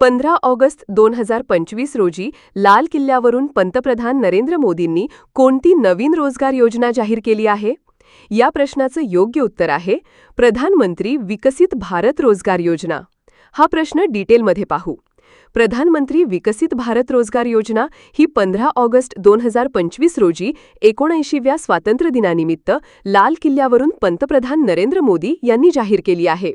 पंधरा ऑगस्ट दोन हजार पंचवीस रोजी लाल किल्ल्यावरून पंतप्रधान नरेंद्र मोदींनी कोणती नवीन रोजगार योजना जाहीर केली आहे? या प्रश्नाचं योग्य उत्तर आहे प्रधानमंत्री विकसित भारत रोजगार योजना. हा प्रश्न डिटेलमध्ये पाहू. प्रधानमंत्री विकसित भारत रोजगार योजना ही पंधरा ऑगस्ट दोन हजार पंचवीस रोजी एकोणऐंशीव्या स्वातंत्र्यदिनानिमित्त लाल किल्ल्यावरून पंतप्रधान नरेंद्र मोदी यांनी जाहीर केली आहे.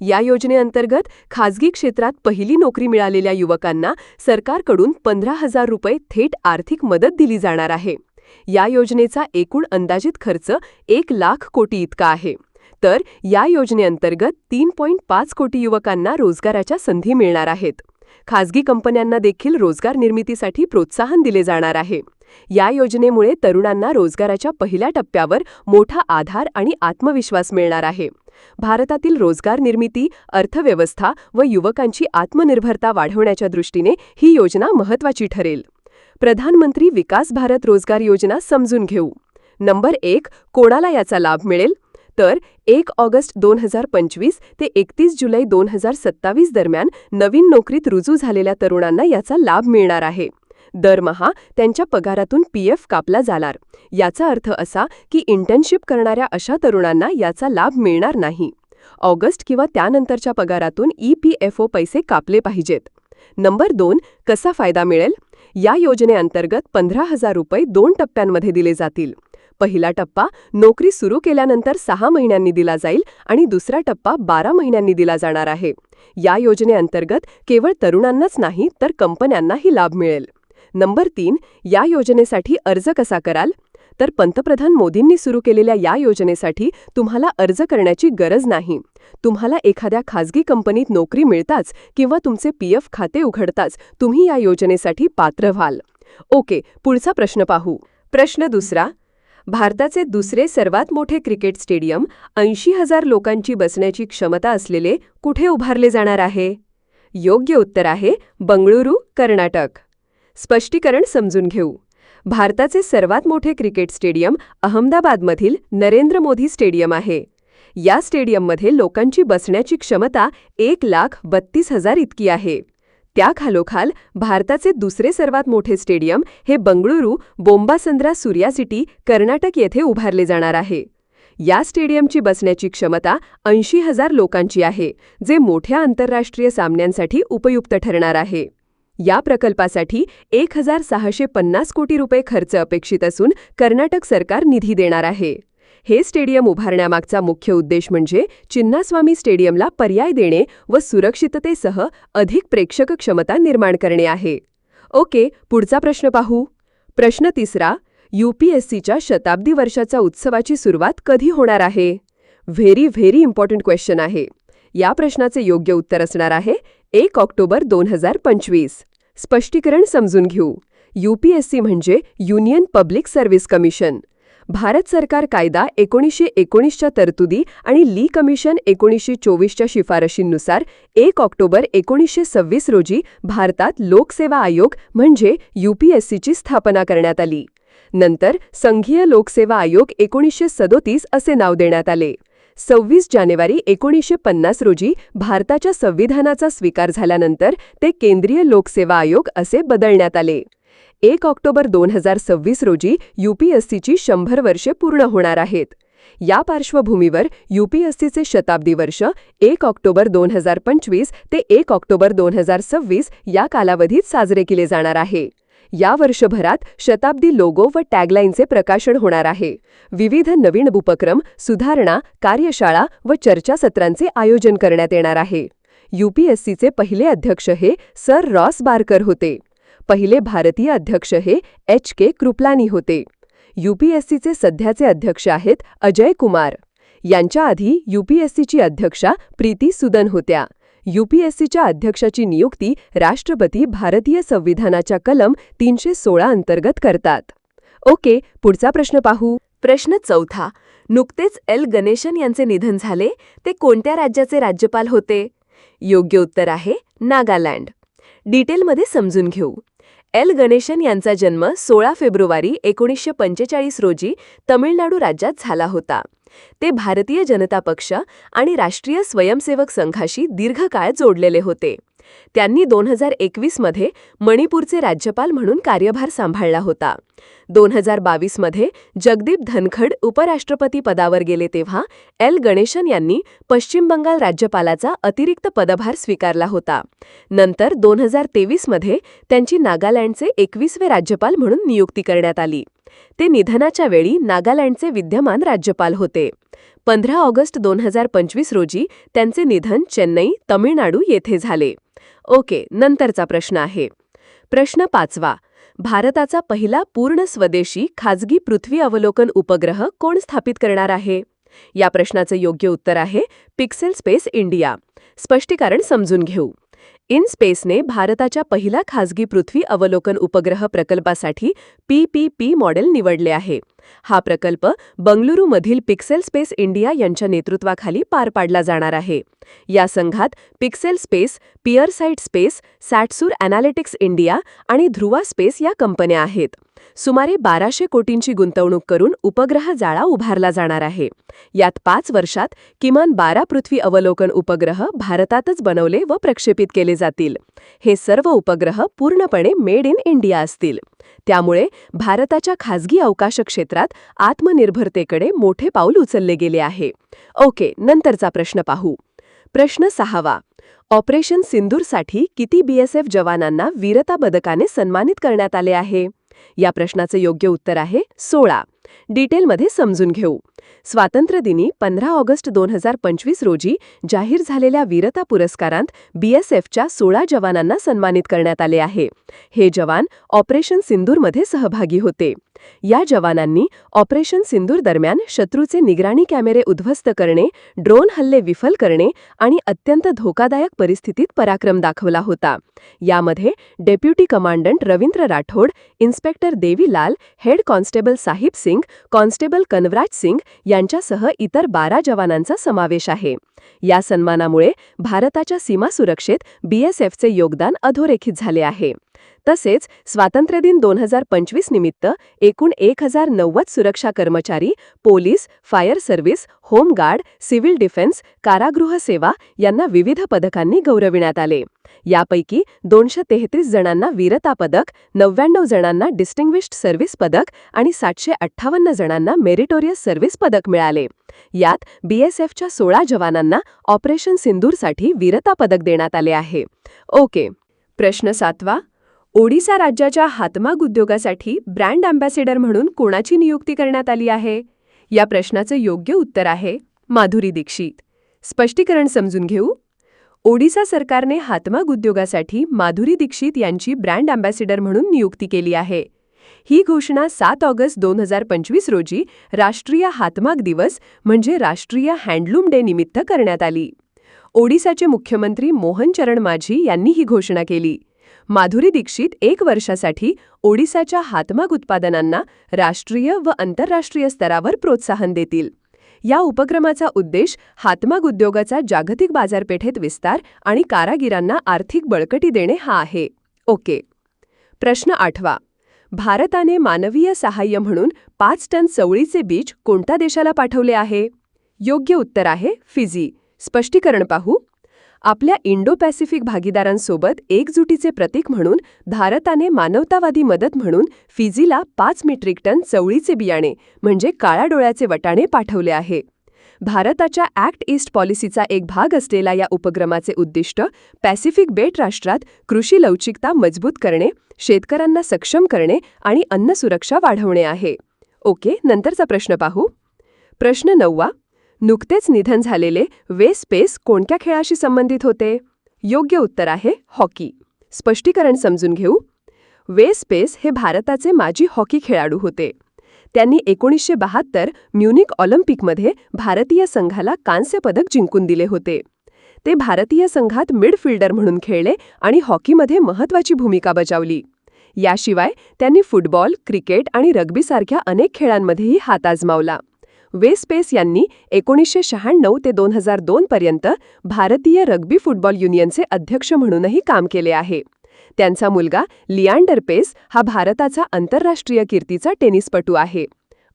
या योजनेअंतर्गत खाजगी क्षेत्रात पहिली नोकरी मिळालेल्या युवकांना सरकारकडून पंधरा हजार रुपये थेट आर्थिक मदत दिली जाणार आहे. या योजनेचा एकूण अंदाजित खर्च एक लाख कोटी इतका आहे. तर या योजनेअंतर्गत तीन पॉईंट पाच कोटी युवकांना रोजगाराच्या संधी मिळणार आहेत. खाजगी कंपन्यांना देखील रोजगार निर्मितीसाठी प्रोत्साहन दिले जाणार आहे. या योजनेमुळे तरुणांना रोजगाराच्या पहिल्या टप्प्यावर मोठा आधार आणि आत्मविश्वास मिळणार आहे. भारतातील रोजगार निर्मिती अर्थव्यवस्था व युवकांची आत्मनिर्भरता वाढवण्याच्या दृष्टीने ही योजना महत्त्वाची ठरेल. प्रधानमंत्री विकास भारत रोजगार योजना समजून घेऊ. नंबर एक कोणाला याचा लाभ मिळेल? तर एक ऑगस्ट दोन हजार पंचवीस ते एकतीस जुलै दोन हजार सत्तावीस दरम्यान नवीन नोकरीत रुजू झालेल्या तरुणांना याचा लाभ मिळणार आहे. दरमहा त्यांच्या पगारातून पीएफ कापला जाणार. याचा अर्थ असा की इंटर्नशिप करणाऱ्या अशा तरुणांना याचा लाभ मिळणार नाही. ऑगस्ट किंवा त्यानंतरच्या पगारातून ई पी एफ ओ पैसे कापले पाहिजेत. नंबर दोन कसा फायदा मिळेल? या योजनेअंतर्गत पंधरा हजार रुपये दोन टप्प्यांमध्ये दिले जातील. पहिला टप्पा नोकरी सुरू केल्यानंतर सहा महिन्यांनी दिला जाईल आणि दुसरा टप्पा बारा महिन्यांनी दिला जाणार आहे. या योजनेअंतर्गत केवळ तरुणांनाच नाही तर कंपन्यांनाही लाभ मिळेल. नंबर तीन या योजनेसाठी अर्ज कसा कराल? तर पंतप्रधान मोदींनी सुरू केलेल्या या योजनेसाठी तुम्हाला अर्ज करण्याची गरज नाही. तुम्हाला एखाद्या खाजगी कंपनीत नोकरी मिळताच किंवा तुमचे पीएफ खाते उघडताच तुम्ही या योजनेसाठी पात्र व्हाल. ओके पुढचा प्रश्न पाहू. प्रश्न दुसरा भारताचे दुसरे सर्वात मोठे क्रिकेट स्टेडियम ऐंशी हजार लोकांची बसण्याची क्षमता असलेले कुठे उभारले जाणार आहे? योग्य उत्तर आहे बंगळुरू कर्नाटक. स्पष्टीकरण समजून घेऊ. भारताचे सर्वात मोठे क्रिकेट स्टेडियम अहमदाबादमधील नरेंद्र मोदी स्टेडियम आहे. या स्टेडियममध्ये लोकांची बसण्याची क्षमता एक लाख बत्तीस हजार इतकी आहे. त्याखालोखाल भारताचे दुसरे सर्वात मोठे स्टेडियम हे बंगळुरू बोंबासंद्रा सूर्या सिटी कर्नाटक येथे उभारले जाणार आहे. या स्टेडियमची बसण्याची क्षमता ऐंशी हजार लोकांची आहे जे मोठ्या आंतरराष्ट्रीय सामन्यांसाठी उपयुक्त ठरणार आहे. या प्रकल्पासाठी एक हजार सहाशे पन्नास कोटी रुपये खर्च अपेक्षित असून कर्नाटक सरकार निधी देणार आहे. हे स्टेडियम उभारण्यामागचा मुख्य उद्देश म्हणजे चिन्नास्वामी स्टेडियमला पर्याय देणे व सुरक्षिततेसह अधिक प्रेक्षक क्षमता निर्माण करणे आहे. ओके पुढचा प्रश्न पाहू. प्रश्न तिसरा यूपीएससीच्या शताब्दी वर्षाचा उत्सवाची सुरुवात कधी होणार आहे? व्हेरी व्हेरी इम्पॉर्टंट क्वेश्चन आहे. या प्रश्नाचे योग्य उत्तर असणार आहे एक ऑक्टोबर दोन हजार पंचवीस. स्पष्टीकरण समजून घेऊ. यूपीएससी म्हणजे union public service commission. Bharat सरकार कायदा एकोणीसशे एकोणीसच्या तरतुदी आणि ली कमिशन एकोणीसशे चोवीसच्या शिफारशींनुसार एक ऑक्टोबर एकोणीसशे सव्वीस रोजी भारतात लोकसेवा आयोग म्हणजे यूपीएससीची स्थापना करण्यात आली. नंतर संघीय लोकसेवा आयोग एकोणीसशे सदोतीस असे नाव देण्यात आले. सव्वीस जानेवारी एकोणीसशे पन्नास रोजी भारताच्या संविधानाचा स्वीकार झाल्यानंतर ते केंद्रीय लोकसेवा आयोग असे बदलण्यात आले. एक ऑक्टोबर दोन हजार सव्वीस रोजी यूपीएससीची शंभर वर्षे पूर्ण होणार आहेत. या पार्श्वभूमीवर यूपीएससीचे शताब्दी वर्ष एक ऑक्टोबर दोन हजार पंचवीस ते एक ऑक्टोबर दोन हजार सव्वीस या कालावधीत साजरे केले जाणार आहे. या वर्षभरात शताब्दी लोगो व टॅगलाईनचे प्रकाशन होणार आहे. विविध नवीन उपक्रम सुधारणा कार्यशाळा व चर्चासत्रांचे आयोजन करण्यात येणार आहे. यूपीएससीचे पहिले अध्यक्ष हे सर रॉस बारकर होते. पहिले भारतीय अध्यक्ष हे एच के कृपलानी होते. यूपीएससीचे सध्याचे अध्यक्ष आहेत अजय कुमार. यांच्या आधी यूपीएससीची अध्यक्षा प्रीती सुदन होत्या. यूपीएससीच्या अध्यक्षाची नियुक्ती राष्ट्रपती भारतीय संविधानाच्या कलम तीनशे सोळा अंतर्गत करतात. ओके पुढचा प्रश्न पाहू. प्रश्न चौथा. नुकतेच एल गणेशन यांचे निधन झाले ते कोणत्या राज्याचे राज्यपाल होते? योग्य उत्तर आहे नागालँड. डिटेलमध्ये समजून घेऊ. एल गणेशन यांचा जन्म सोळा फेब्रुवारी एकोणीसशे पंचेचाळीस रोजी तमिळनाडू राज्यात झाला होता. ते भारतीय जनता पक्ष आणि राष्ट्रीय स्वयंसेवक संघाशी दीर्घकाळ जोडलेले होते. त्यांनी दोन हजार एकवीसमध्ये मणिपूरचे राज्यपाल म्हणून कार्यभार सांभाळला होता. दोन हजार बावीसमध्ये जगदीप धनखड उपराष्ट्रपती पदावर गेले तेव्हा एल. गणेशन यांनी पश्चिम बंगाल राज्यपालाचा अतिरिक्त पदभार स्वीकारला होता. नंतर दोन हजार तेवीसमध्ये त्यांची नागालँडचे एकवीसवे राज्यपाल म्हणून नियुक्ती करण्यात आली. ते निधनाच्या वेळी नागालँडचे विद्यमान राज्यपाल होते. पंधरा ऑगस्ट दोन हजार पंचवीस रोजी त्यांचे निधन चेन्नई तमिळनाडू येथे झाले. ओके नंतरचा प्रश्न आहे. प्रश्न पाचवा. भारताचा पहिला पूर्ण स्वदेशी खाजगी पृथ्वी अवलोकन उपग्रह कोण स्थापित करणार आहे? या प्रश्नाचं योग्य उत्तर आहे पिक्सेल स्पेस इंडिया. स्पष्टीकरण समजून घेऊ. इन स्पेसने भारताच्या पहिला खाजगी पृथ्वी अवलोकन उपग्रह प्रकल्पासाठी पी पी पी मॉडेल निवडले आहे. हा प्रकल्प बंगलुरूमधील पिक्सेल स्पेस इंडिया यांच्या नेतृत्वाखाली पार पाडला जाणार आहे. या संघात Pixxel space PierSight space SatSure analytics India आणि ध्रुवा स्पेस या कंपन्या आहेत. सुमारे बाराशे कोटींची गुंतवणूक करून उपग्रह जाळा उभारला जाणार आहे. यात पाच वर्षात किमान बारा पृथ्वी अवलोकन उपग्रह भारतातच बनवले व प्रक्षेपित केले जातील. हे सर्व उपग्रह पूर्णपणे मेड इन इंडिया असतील. त्यामुळे भारताच्या खासगी अवकाश क्षेत्रात आत्मनिर्भरतेकडे मोठे पाऊल उचलले गेले आहे. ओके नंतरचा प्रश्न पाहू. प्रश्न सहावा. ऑपरेशन सिंदूरसाठी किती बीएसएफ जवानांना वीरता पदकाने सन्मानित करण्यात आले आहे? या प्रश्नाचं योग्य उत्तर आहे सोळा. डिटेलमध्ये समजून घेऊ. स्वातंत्र्यदिनी पंधरा ऑगस्ट दोन हजार पंचवीस रोजी जाहीर झालेल्या वीरता पुरस्कारांत बीएसएफच्या सोळा जवानांना सन्मानित करण्यात आले आहे. हे जवान ऑपरेशन सिंदूरमध्ये सहभागी होते. या जवानांनी ऑपरेशन सिंदूर दरम्यान शत्रूचे निगराणी कॅमेरे उद्ध्वस्त करणे ड्रोन हल्ले विफल करणे आणि अत्यंत धोकादायक परिस्थितीत पराक्रम दाखवला होता. यामध्ये deputy commandant Ravindra Rathod inspector Devi Lal head constable Sahib Singh constable Kanwaraj Singh यांच्यासह इतर बारा जवानांचा समावेश आहे. या सन्मानामुळे भारताच्या सीमा सुरक्षेत बीएसएफचे योगदान अधोरेखित झाले आहे. तसेच स्वातंत्र्यदिन दोन हजार पंचवीस निमित्त एकूण एक हजार नव्वद सुरक्षा कर्मचारी police fire service home guard civil defence कारागृह सेवा यांना विविध पदकांनी गौरविण्यात आले. यापैकी दोनशे तेहतीस जणांना वीरता पदक नव्याण्णव जणांना डिस्टिंग्विश्ड सर्व्हिस पदक आणि सातशे अठ्ठावन्न जणांना मेरिटोरियस सर्व्हिस पदक मिळाले. यात बीएसएफच्या सोळा जवानांना ऑपरेशन सिंदूरसाठी वीरता पदक देण्यात आले आहे. ओके. प्रश्न सातवा ओडिसा राज्याच्या हातमाग उद्योगासाठी ब्रँड अँबॅसेडर म्हणून कोणाची नियुक्ती करण्यात आली आहे? या प्रश्नाचं योग्य उत्तर आहे माधुरी दीक्षित. स्पष्टीकरण समजून घेऊ. ओडिसा सरकारने हातमाग उद्योगासाठी माधुरी दीक्षित यांची ब्रँड अँबॅसेडर म्हणून नियुक्ती केली आहे. ही घोषणा सात ऑगस्ट दोन हजार पंचवीस रोजी राष्ट्रीय हातमाग दिवस म्हणजे राष्ट्रीय हँडलूम डे निमित्त करण्यात आली. ओडिसाचे मुख्यमंत्री मोहन चरण माझी यांनी ही घोषणा केली. माधुरी दीक्षित एक वर्षासाठी ओडिसाच्या हातमाग उत्पादनांना राष्ट्रीय व आंतरराष्ट्रीय स्तरावर प्रोत्साहन देतील. या उपक्रमाचा उद्देश हातमाग उद्योगाचा जागतिक बाजारपेठेत विस्तार आणि कारागिरांना आर्थिक बळकटी देणे हा आहे. ओके. प्रश्न आठवा. भारताने मानवीय सहाय्य म्हणून पाच टन चवळीचे बीज कोणत्या देशाला पाठवले आहे? योग्य उत्तर आहे फिजी. स्पष्टीकरण पाहू. आपल्या इंडो पॅसिफिक भागीदारांसोबत एकजुटीचे प्रतीक म्हणून भारताने मानवतावादी मदत म्हणून फिजीला पाच मेट्रिक टन चवळीचे बियाणे म्हणजे काळ्या डोळ्याचे वटाणे पाठवले आहे. भारताच्या ॲक्ट ईस्ट पॉलिसीचा एक भाग असलेल्या या उपक्रमाचे उद्दिष्ट पॅसिफिक बेट राष्ट्रात कृषी लवचिकता मजबूत करणे शेतकऱ्यांना सक्षम करणे आणि अन्न सुरक्षा वाढवणे आहे. ओके नंतरचा प्रश्न पाहू. प्रश्न नववा नुकतेच निधन झालेले वे स्पेस कोणत्या खेळाशी संबंधित होते? योग्य उत्तर आहे हॉकी. स्पष्टीकरण समजून घेऊ. वे स्पेस हे भारताचे माजी हॉकी खेळाडू होते. त्यांनी एकोणीसशे बहात्तर म्युनिक ऑलिम्पिकमध्ये भारतीय संघाला कांस्य पदक जिंकून दिले होते. ते भारतीय संघात मिडफिल्डर म्हणून खेळले आणि हॉकीमध्ये महत्वाची भूमिका बजावली. याशिवाय त्यांनी फुटबॉल क्रिकेट आणि रग्बीसारख्या अनेक खेळांमध्येही हात आजमावला. वेस्पेस यांनी एकोणीसशे शहाण्णव ते दोन हजार दोन पर्यंत भारतीय रग्बी फुटबॉल युनियनचे अध्यक्ष म्हणूनही काम केले आहे. त्यांचा मुलगा लियांडर पेस हा भारताचा आंतरराष्ट्रीय कीर्तीचा टेनिसपटू आहे.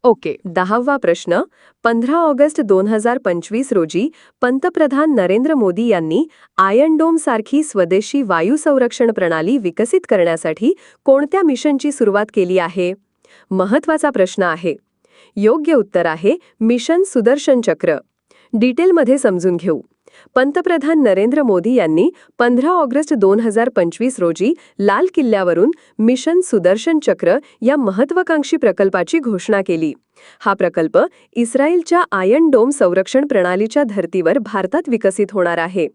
ओके दहावा प्रश्न. पंधरा ऑगस्ट दोन हजार पंचवीस रोजी पंतप्रधान नरेंद्र मोदी यांनी आयन सारखी स्वदेशी वायू संरक्षण प्रणाली विकसित करण्यासाठी कोणत्या मिशनची सुरुवात केली आहे? महत्त्वाचा प्रश्न आहे. योग्य उत्तर आहे मिशन सुदर्शन चक्र. डिटेलमध्ये समजून घेऊ. पंतप्रधान नरेंद्र मोदी यांनी पंधरा ऑगस्ट दोन हजार पंचवीस रोजी लाल किल्ल्यावरून मिशन सुदर्शन चक्र या महत्वाकांक्षी प्रकल्पाची घोषणा केली. हा प्रकल्प इस्रायलच्या आयन डोम संरक्षण प्रणालीच्या धर्तीवर भारतात विकसित होणार आहे.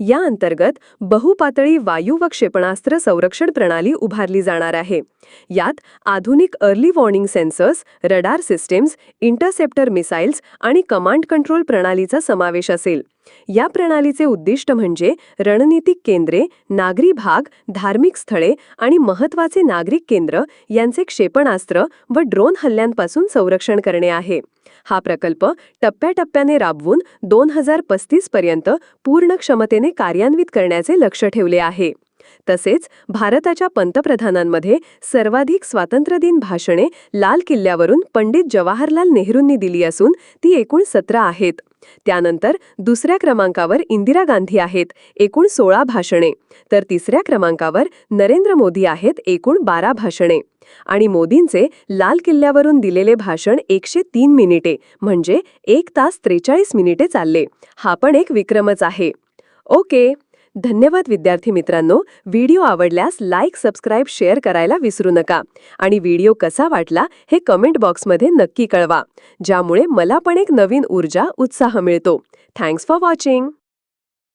या अंतर्गत बहुपातळी वायू व क्षेपणास्त्र संरक्षण प्रणाली उभारली जाणार आहे. यात आधुनिक early warning sensors radar systems interceptor missiles आणि कमांड कंट्रोल प्रणालीचा समावेश असेल. या प्रणालीचे उद्दिष्ट म्हणजे रणनीतिक केंद्रे नागरी भाग धार्मिक स्थळे आणि महत्त्वाचे नागरिक केंद्र यांचे क्षेपणास्त्र व ड्रोन हल्ल्यांपासून संरक्षण संरक्षण करणे आहे. हा प्रकल्प टप्प्याटप्प्याने राबवून दोन हजार पस्तीस पर्यंत पूर्ण क्षमतेने कार्यान्वित करण्याचे लक्ष ठेवले आहे. तसेच भारताच्या पंतप्रधानांमध्ये सर्वाधिक स्वातंत्र्यदिन भाषणे लाल किल्ल्यावरून पंडित जवाहरलाल नेहरूंनी दिली असून ती एकूण सतरा आहेत. त्यानंतर दुसऱ्या क्रमांकावर इंदिरा गांधी आहेत एकूण सोळा भाषणे. तर तिसऱ्या क्रमांकावर नरेंद्र मोदी आहेत एकूण बारा भाषणे. आणि मोदींचे लाल किल्ल्यावरून दिलेले भाषण एकशे तीन मिनिटे म्हणजे एक तास त्रेचाळीस मिनिटे चालले. हा पण एक विक्रमच आहे. ओके. धन्यवाद विद्यार्थी मित्रांनो. व्हिडिओ आवडल्यास लाईक सबस्क्राईब शेअर करायला विसरू नका. आणि व्हिडिओ कसा वाटला हे कमेंट बॉक्समध्ये नक्की कळवा. ज्यामुळे मला पण एक नवीन ऊर्जा उत्साह मिळतो. Thanks for watching.